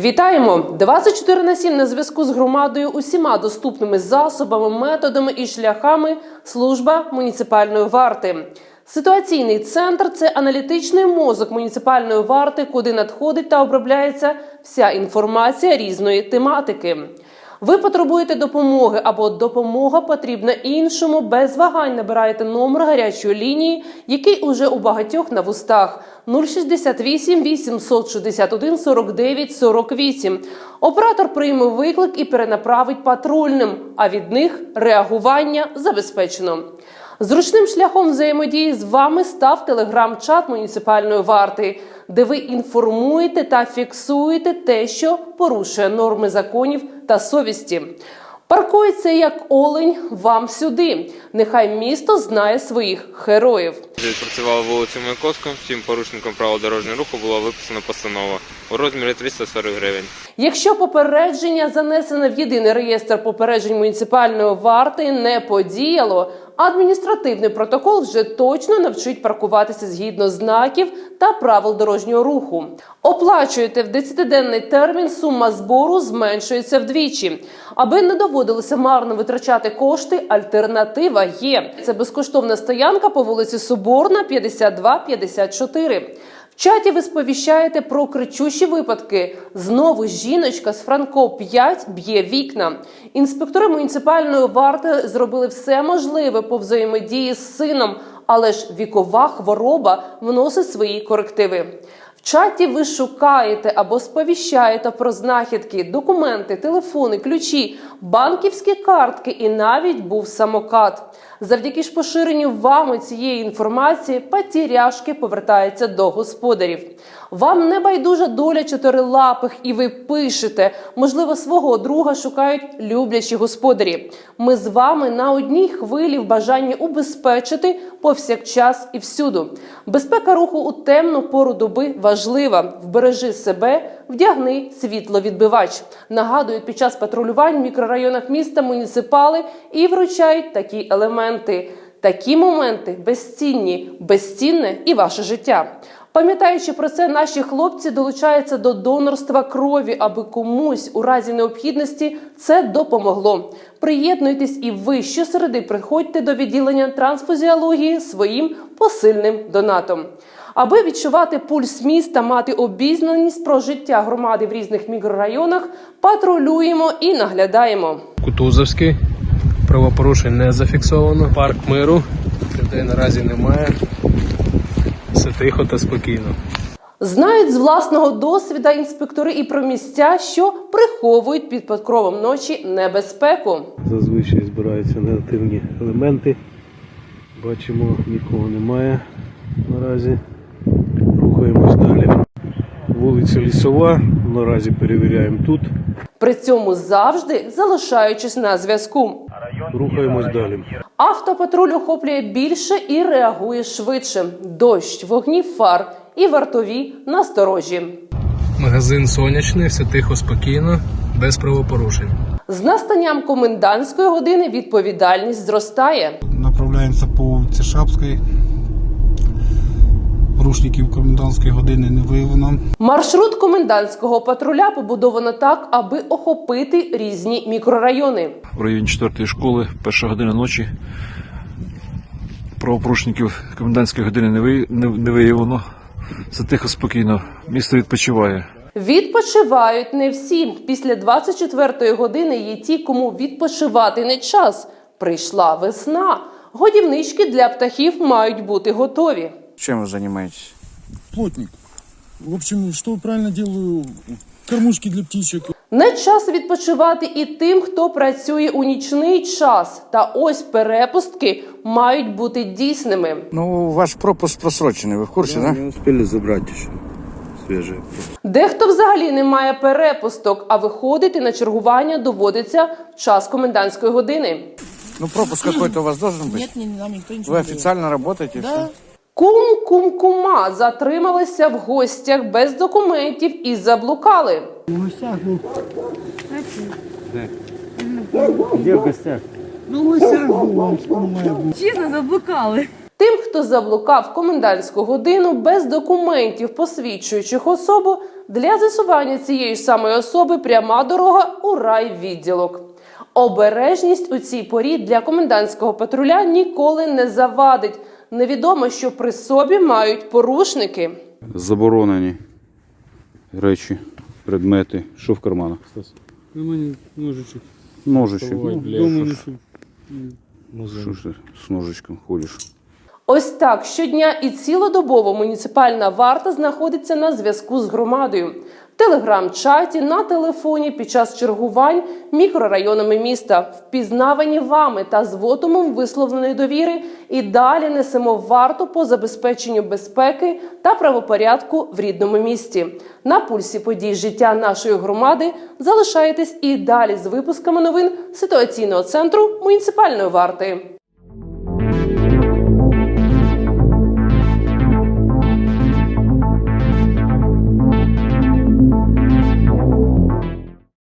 Вітаємо 24 на 7 на зв'язку з громадою усіма доступними засобами, методами і шляхами служба муніципальної варти. Ситуаційний центр це аналітичний мозок муніципальної варти, куди надходить та обробляється вся інформація різної тематики. Ви потребуєте допомоги або допомога потрібна іншому. Без вагань набираєте номер гарячої лінії, який уже у багатьох на вустах 068 861 49 48. Оператор прийме виклик і перенаправить патрульним. А від них реагування забезпечено. Зручним шляхом взаємодії з вами став телеграм-чат муніципальної варти, де ви інформуєте та фіксуєте те, що порушує норми законів та совісті. Паркується як олень вам сюди. Нехай місто знає своїх героїв. Відпрацювала вулицю Маяковську, всім порушникам правил дорожнього руху була виписана постанова у розмірі 340 гривень. Якщо попередження занесене в єдиний реєстр попереджень муніципальної варти не подіяло, адміністративний протокол вже точно навчить паркуватися згідно знаків та правил дорожнього руху. Оплачуєте в 10-денний термін, сума збору зменшується вдвічі. Аби не доводилося марно витрачати кошти, альтернатива є. Це безкоштовна стоянка по вулиці Соборна, 52-54. Чаті ви сповіщаєте про кричущі випадки. Знову жіночка з Франко 5 б'є вікна. Інспектори муніципальної варти зробили все можливе по взаємодії з сином, але ж вікова хвороба вносить свої корективи. В чаті ви шукаєте або сповіщаєте про знахідки, документи, телефони, ключі, банківські картки і навіть був самокат. Завдяки ж поширенню вами цієї інформації патіряшки повертаються до господарів. Вам не байдужа доля чотирилапих, і ви пишете. Можливо, свого друга шукають люблячі господарі. Ми з вами на одній хвилі в бажанні убезпечити повсякчас і всюду. Безпека руху у темну пору доби важлива. Вбережи себе, вдягни світловідбивач. Нагадують під час патрулювань в мікрорайонах міста муніципали і вручають такі елементи. Такі моменти безцінні, безцінне і ваше життя. Пам'ятаючи про це, наші хлопці долучаються до донорства крові, аби комусь у разі необхідності це допомогло. Приєднуйтесь і ви щосереди приходьте до відділення трансфузіології своїм посильним донатом. Аби відчувати пульс міста, мати обізнаність про життя громади в різних мікрорайонах, патрулюємо і наглядаємо. Кутузовський. Правопорушень не зафіксовано. Парк миру. Людей наразі немає. Все тихо та спокійно. Знають з власного досвіда інспектори і про місця, що приховують під покровом ночі небезпеку. Зазвичай збираються негативні елементи. Бачимо, нікого немає наразі. Рухаємось далі. Вулиця Лісова. Наразі перевіряємо тут. При цьому завжди залишаючись на зв'язку. Рухаємось далі. Автопатруль охоплює більше і реагує швидше. Дощ, вогні фар і вартові насторожі. Магазин сонячний, все тихо, спокійно, без правопорушень. З настанням комендантської години відповідальність зростає. Направляємося по вулиці Шапської. Порушників комендантської години не виявлено. Маршрут комендантського патруля побудовано так, аби охопити різні мікрорайони. в районі 4 школи, перша година ночі. Правопорушників комендантської години не, ви, не, не виявлено. Це тихо, спокійно. Місто відпочиває. Відпочивають не всі. Після 24-ї години є ті, кому відпочивати не час. Прийшла весна. Годівнички для птахів мають бути готові. Чем вы занимаетесь? Плотник. В общем, что правильно делаю? Кормушки для птичек. Не час відпочивати і тим, хто працює у нічний час. Та ось перепустки мають бути дійсними. Ну, ваш пропуск просроченный, вы в курсе, да? Не успели забрати ще свіже. Дехто взагалі не має перепусток, а виходити на чергування доводиться в час комендантської години. Ну, пропуск какой-то у вас должен быть? Нет, не, нам никто ничего Вы не делает. официально работаете? и Да. Кум-кум-кума затрималися в гостях без документів і заблукали. Чесно, заблукали. Тим, хто заблукав комендантську годину без документів, посвідчуючих особу, для з'ясування цієї ж самої особи пряма дорога у райвідділок. Обережність у цій порі для комендантського патруля ніколи не завадить. Невідомо, що при собі мають порушники. Заборонені речі, предмети. Що в карманах? На мене ножичок. Ножичок. Ну, Думаю, що. Що ж ти з ножичком ходиш? Ось так щодня і цілодобово муніципальна варта знаходиться на зв'язку з громадою. Телеграм-чаті, на телефоні під час чергувань мікрорайонами міста, впізнавані вами та з вотумом висловленої довіри, і далі несемо варту по забезпеченню безпеки та правопорядку в рідному місті. На пульсі подій життя нашої громади залишайтесь і далі з випусками новин ситуаційного центру муніципальної варти.